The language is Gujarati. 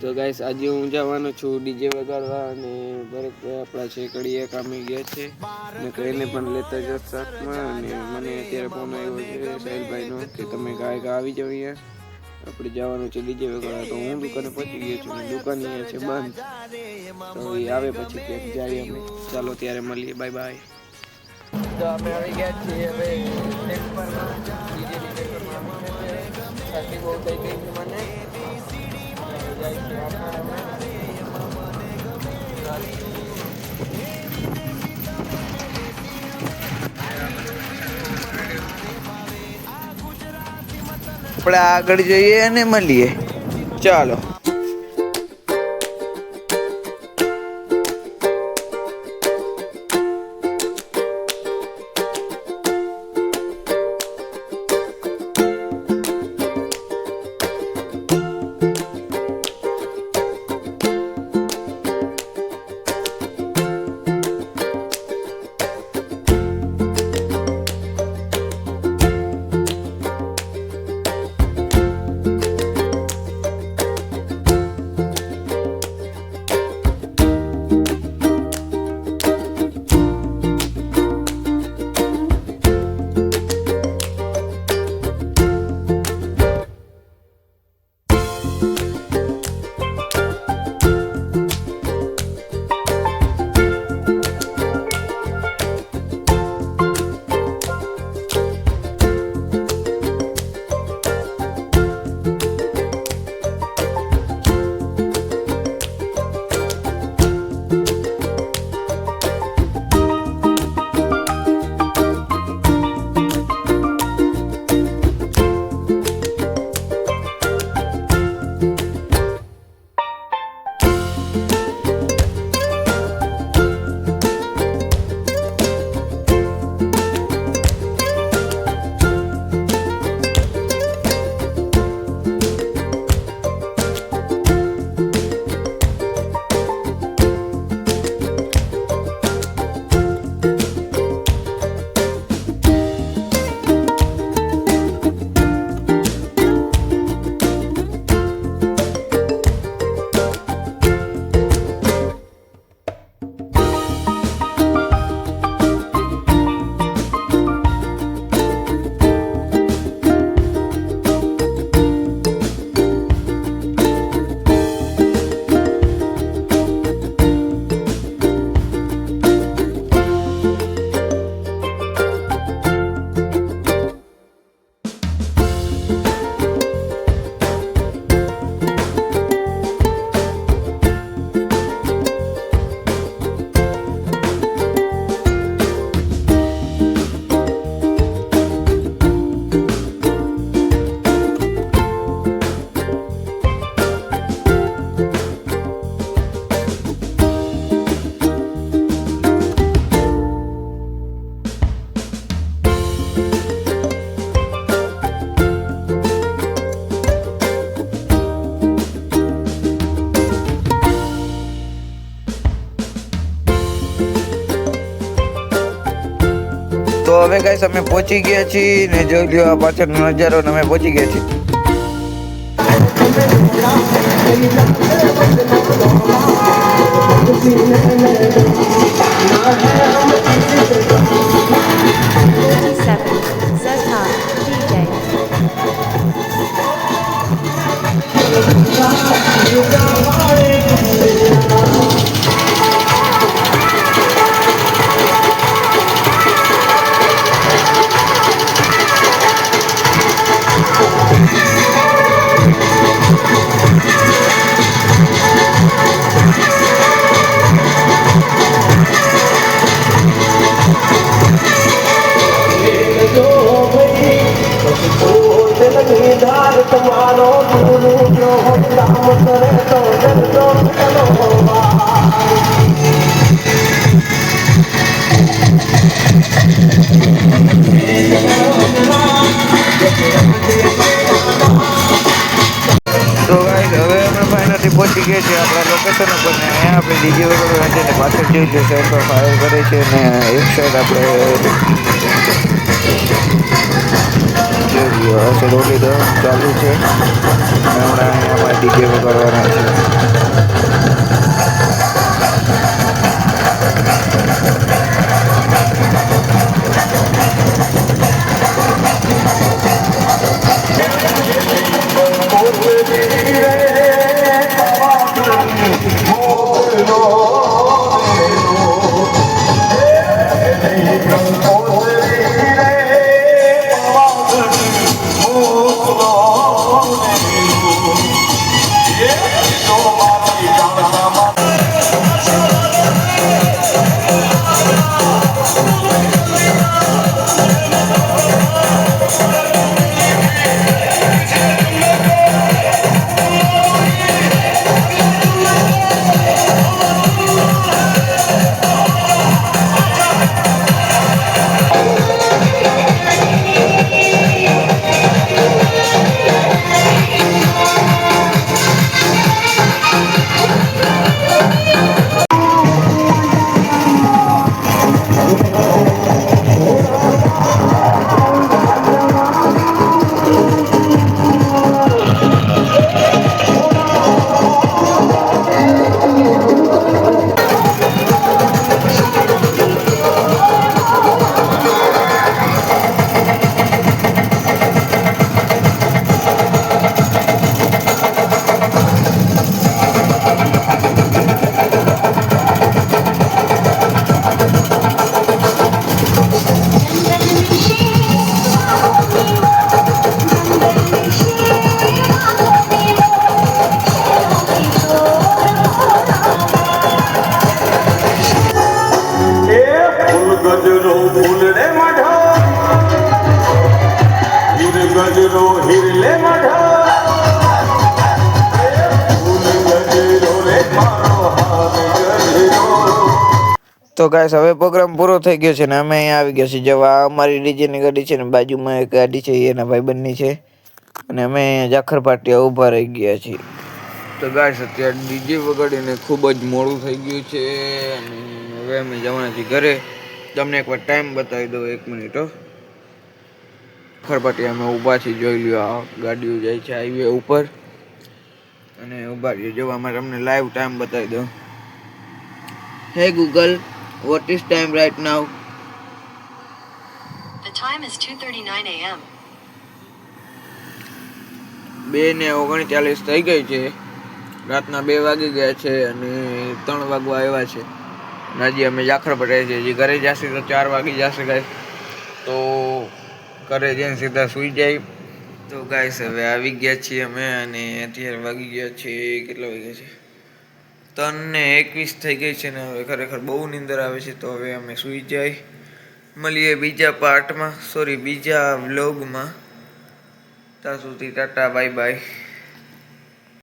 તો ગાઈસ આજે હું જવાનો છું ડીજે વગાડવા અને દરેક આપણા છે કડીએ કામે ગયા છે. ને કઈને પણ લેતા જશ સાથમાં અને મને અત્યારે ફોન આવ્યો છે સાહિલભાઈનો કે તમે ગાય આવી જાવ અહીંયા. આપણે જવાનું છે ડીજે વગાડવા. તો હું દુકાને પહોંચી ગયો છું દુકાન અહીંયા છે બંધ. તો એ આવે પછી ક્યાંક જઈએ અમે. ચાલો ત્યારે મળીએ. બાય બાય ગયા છીએ હવે આપણે આગળ જઈએ અને મળીએ. ચાલો. તો હવે ગાઈસ અમે પહોંચી ગયા છીએ ને જોઈ લ્યો આ પાછળનો નજારો અમે પહોંચી ગયા છીએ Forty-seven. તો ગાઈસ હવે અમે ફાઇનલી પહોંચી ગયા છે આપણા લોકેશન ઉપર ને અહીંયા આપણે ડીજે વગેરે ને પાછળ જોઈ લો સાઈડ પર ફાયર કરે છે ને એક સાઈડ આપણે વ્યવસ્થિત રોટલી તો ચાલુ છે હમણાં અહીંયા ડીજે વગાડવાના છે. તો ગાઈસ, હવે પ્રોગ્રામ પૂરો થઈ ગયો છે ને અમે અહીંયા આવી ગયા છીએ. જવા અમારી ડીજેની ગાડી છે ને, બાજુમાં એક ગાડી છે, એના ભાઈબંધની છે. અને અમે જાખર પાટિયા ઊભા રહી ગયા છીએ. તો ગાઈસ, અત્યારે ડીજે વગાડીને ખૂબ જ મોડું થઈ ગયું છે અને હવે અમે જવાના છીએ ઘરે. તમને એકવાર ટાઈમ બતાવી દઉં, એક મિનિટ ખરપાટી અમે ઊભા છીએ, જોઈ લ્યો, આ ગાડીઓ જાય છે હાઈવે ઉપર. અને ઊભા રહીએ. જોવા માટે તમને લાઈવ ટાઈમ બતાવી દઉં. Hey Google what is time right now? The time is 2:39 a.m. બે ને ઓગણચાલીસ થઈ ગઈ છે. રાતના બે વાગી ગયા છે અને ત્રણ વાગવા આવ્યા છે. નાજી હજી અમે જાખર પટાય છે. જે ઘરે જશે તો ચાર વાગી જશે ગાય તો ઘરે જઈને સીધા સૂઈ જાય. તો ગાઈસ હવે આવી ગયા છીએ અમે અને અત્યારે વાગી ગયા છે કેટલા વાગ્યા છે? ત્રણ ને એકવીસ થઈ ગઈ છે ને હવે ખરેખર બહુ નીંદર આવે છે, તો હવે અમે સૂઈ જાય. મળીએ બીજા પાર્ટમાં સોરી બીજા વ્લોગમાં ત્યાં સુધી ટાટા બાય બાય